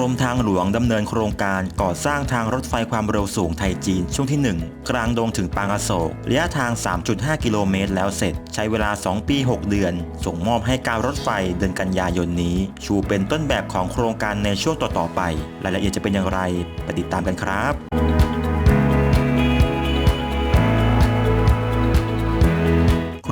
รมทางหลวงดำเนินโครงการก่อสร้างทางรถไฟความเร็วสูงไทยจีนช่วงที่ 1 กลางดงถึงปางอโศกระยะทาง 3.5 กิโลเมตรแล้วเสร็จ ใช้เวลา 2 ปี 6 เดือน ส่งมอบให้การรถไฟเดือนกันยายนนี้ ชูเป็นต้นแบบของโครงการในช่วงต่อๆไป รายละเอียดจะเป็นอย่างไร ไปติดตามกันครับ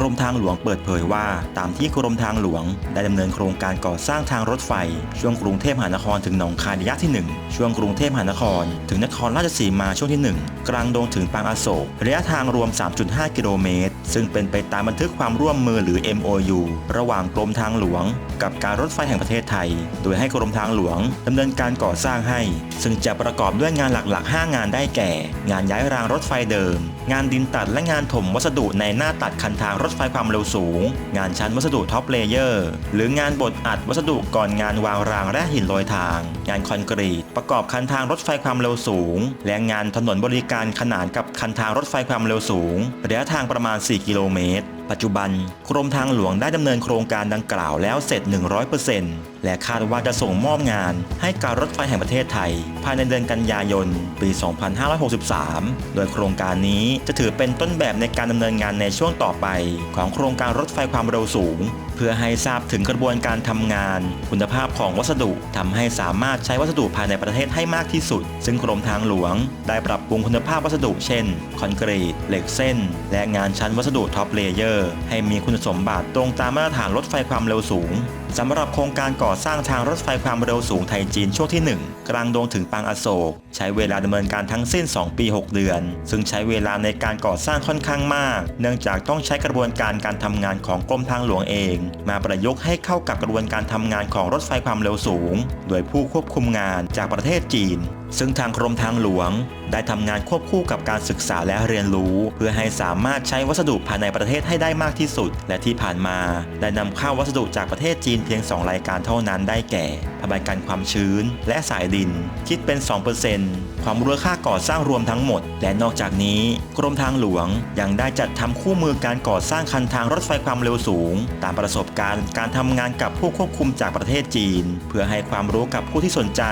รมทางหลวงเปิดเผยว่า ตามที่กรมทางหลวง ได้ดำเนินโครงการก่อสร้างทางรถไฟ ช่วงกรุงเทพมหานครถึงหนองคายระยะที่ 1 ช่วงกรุงเทพมหานคร ถึงนครราชสีมาช่วงที่ 1 กลางดงถึงปางอโศกระยะทางรวม 3.5 กิโลเมตร ซึ่งเป็นไปตามบันทึกความร่วมมือหรือ MOU ระหว่างกรมทางหลวง กับการรถไฟแห่งประเทศไทย โดยให้กรมทางหลวงดำเนินการก่อสร้างให้ ซึ่งจะประกอบด้วยงานหลักๆ 5 งานได้แก่ งานย้ายรางรถไฟเดิม งานดินตัดและงานถมวัสดุในหน้าตัดคันทางรถไฟความเร็วสูง งานชั้นวัสดุท็อปเลเยอร์ หรืองานบดอัดวัสดุก่อนงานวางรางและหินโรยทาง งานคอนกรีต ประกอบคันทางรถไฟความเร็วสูง และงานถนนบริการขนานกับคันทางรถไฟความเร็วสูงระยะทางประมาณ 4 กิโลเมตรปัจจุบันกรมทางหลวงได้ดำเนินโครงการดังกล่าวแล้วเสร็จ 100%และคาดว่าจะส่งมอบงานให้การรถไฟแห่งประเทศไทย ภายในเดือนกันยายน ปี 2563 โดยโครงการนี้จะถือเป็นต้นแบบในการดำเนินงานในช่วงต่อไป ของโครงการรถไฟความเร็วสูง พื่อให้ทราบถึงกระบวนการทำงาน คุณภาพของวัสดุทำให้สามารถใช้วัสดุภายในประเทศให้มากที่สุด ซึ่งกรมทางหลวง ได้ปรับปรุงคุณภาพวัสดุเช่น คอนกรีตเหล็กเส้น และงานชั้นวัสดุท็อปเลเยอร์ ให้มีคุณสมบัติตรงตามมาตรฐานรถไฟความเร็วสูงสำหรับโครงการก่อสร้างทางรถไฟความเร็วสูงไทยจีนช่วงที่ 1 กลางดงถึงปางอโศก ใช้เวลาดำเนินการทั้งสิ้น 2 ปี 6 เดือน ซึ่งใช้เวลาในการก่อสร้างค่อนข้างมาก เนื่องจากต้องใช้กระบวนการการทำงานของกรมทางหลวงเองมาประยุกต์ให้เข้ากับกระบวนการทำงานของรถไฟความเร็วสูง โดยผู้ควบคุมงานจากประเทศจีน ซึ่งทางกรมทางหลวง ได้ทำงานควบคู่กับการศึกษาและเรียนรู้ เพื่อให้สามารถใช้วัสดุภายในประเทศให้ได้มากที่สุด และที่ผ่านมา ได้นำเข้าวัสดุจากประเทศจีนเพียง 2 รายการเท่านั้นได้แก่ผ้าใบกันความชื้น และสายดิน คิดเป็น 2%ความมูลค่าก่อสร้างรวมทั้งหมด และนอกจากนี้ กรมทางหลวงยังได้จัดทำคู่มือการก่อสร้างคันทางรถไฟความเร็วสูง ตามประสบการณ์การทำงานกับผู้ควบคุมจากประเทศจีน เพื่อให้ความรู้กับผู้ที่สนใจ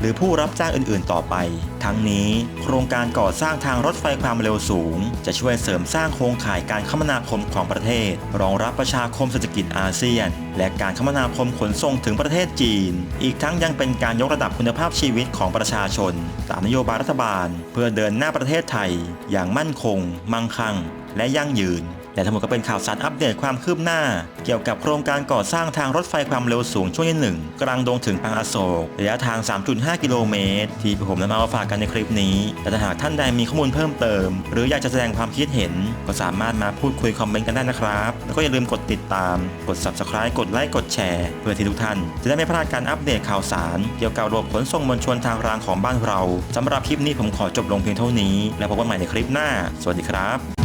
หรือผู้รับจ้างอื่น ๆต่อไป ทั้งนี้โครงการก่อสร้างทางรถไฟความเร็วสูง จะช่วยเสริมสร้างโครงข่ายการคมนาคมของประเทศ รองรับประชาคมเศรษฐกิจอาเซียน และการคมนาคมขนส่งถึงประเทศจีน อีกทั้งยังเป็นการยกระดับคุณภาพชีวิตของประชาชน ตามนโยบายรัฐบาล เพื่อเดินหน้าประเทศไทย อย่างมั่นคง มั่งคั่ง และยั่งยืน และทั้งหมดก็เป็นข่าวสารอัปเดตความคืบหน้า เกี่ยวกับโครงการก่อสร้างทางรถไฟความเร็วสูงช่วงที่หนึ่งกลางดงถึงปางอโศกระยะทาง 3.5 กิโลเมตร ที่ผมนำมาฝากกันในคลิปนี้ แต่ถ้าหากท่านใดมีข้อมูลเพิ่มเติม หรืออยากจะแสดงความคิดเห็น ก็สามารถมาพูดคุยคอมเมนต์กันได้นะครับ แล้วก็อย่าลืมกดติดตาม กด subscribe กดไลค์กดแชร์เพื่อที่ทุกท่าน จะได้ไม่พลาดการอัปเดตข่าวสาร เกี่ยวกับระบบขนส่งมวลชนทางรางของบ้านเราสำหรับคลิปนี้ผมขอจบลงเพียงเท่านี้ แล้วพบกันใหม่ในคลิปหน้า สวัสดีครับ